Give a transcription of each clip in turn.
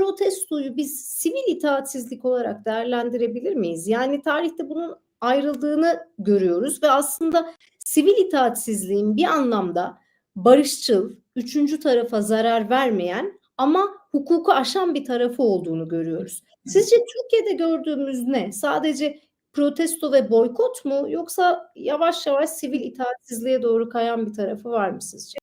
protestoyu biz sivil itaatsizlik olarak değerlendirebilir miyiz? Yani tarihte bunun ayrıldığını görüyoruz ve aslında sivil itaatsizliğin bir anlamda barışçıl, üçüncü tarafa zarar vermeyen ama hukuku aşan bir tarafı olduğunu görüyoruz. Sizce Türkiye'de gördüğümüz ne? Sadece protesto ve boykot mu yoksa yavaş yavaş sivil itaatsizliğe doğru kayan bir tarafı var mı sizce?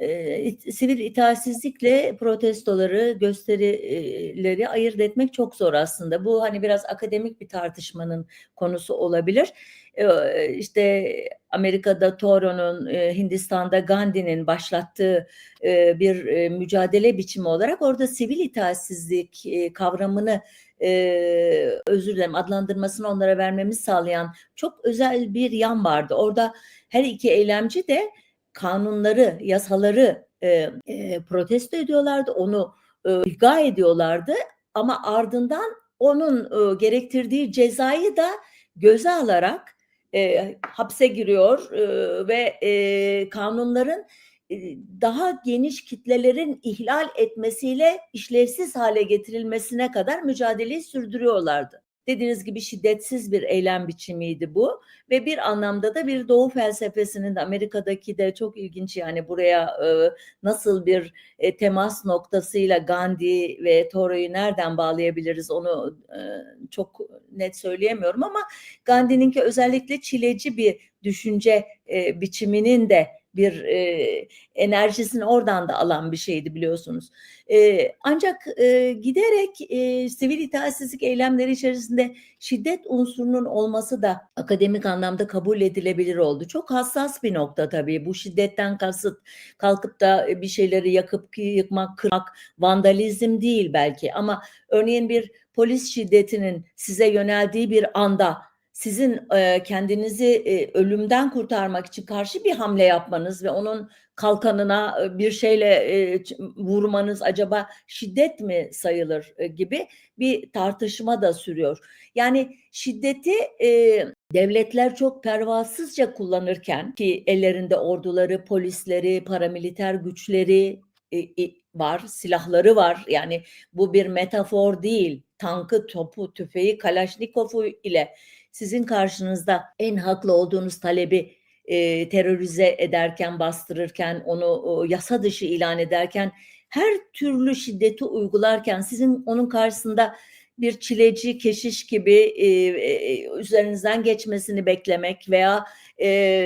Eee, sivil itaatsizlikle protestoları, gösterileri ayırt etmek çok zor aslında. Bu, hani, biraz akademik bir tartışmanın konusu olabilir. Eee, işte, Amerika'da Thoreau'nun, eee, Hindistan'da Gandhi'nin başlattığı, eee, bir, eee, mücadele biçimi olarak orada sivil itaatsizlik, eee, kavramını, eee, özür dilerim, adlandırmasını onlara vermemizi sağlayan çok özel bir yan vardı. Orada her iki eylemci de kanunları, yasaları, eee, eee, protesto ediyorlardı, onu, ııı, ilga ediyorlardı ama ardından onun, ııı, gerektirdiği cezayı da göze alarak, eee, hapse giriyor, ııı, ve, eee, kanunların, eee, daha geniş kitlelerin ihlal etmesiyle işlevsiz hâle getirilmesine kadar mücadeleyi sürdürüyorlardı. Dediğiniz gibi şiddetsiz bir eylem biçimiydi bu. Ve bir anlamda da bir Doğu felsefesinin de Amerika'daki de çok ilginç, yani, buraya, ııı, nasıl bir, eee, temas noktasıyla Gandhi ve Thoreau'yu nereden bağlayabiliriz onu, ııı, çok net söyleyemiyorum ama Gandhi'ninki özellikle çileci bir düşünce, eee, biçiminin de bir, eee, enerjisini oradan da alan bir şeydi biliyorsunuz. Eee, ancak, eee, giderek, eee, sivil itaatsizlik eylemleri içerisinde şiddet unsurunun olması da akademik anlamda kabul edilebilir oldu. Çok hassas bir nokta tabii. Bu şiddetten kasıt kalkıp da, eee, bir şeyleri yakıp yıkmak, kırmak, vandalizm değil belki ama örneğin bir polis şiddetinin size yöneldiği bir anda sizin, eee, kendinizi, eee, ölümden kurtarmak için karşı bir hamle yapmanız ve onun kalkanına, ııı, bir şeyle, ç vurmanız acaba şiddet mi sayılır, eee, gibi bir tartışma da sürüyor. Yani şiddeti, eee, devletler çok pervasızca kullanırken ki ellerinde orduları, polisleri, paramiliter güçleri, i i var, silahları var. Yani bu bir metafor değil. Tankı, topu, tüfeği, Kalaşnikov'u ile sizin karşınızda en haklı olduğunuz talebi, eee, terörize ederken, bastırırken, onu, ııı, yasa dışı ilan ederken, her türlü şiddeti uygularken sizin onun karşısında bir çileci, keşiş gibi, eee, eee, üzerinizden geçmesini beklemek veya,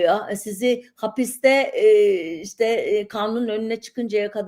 a sizi hapiste, eee, işte, eee, kanunun önüne çıkıncaya kadar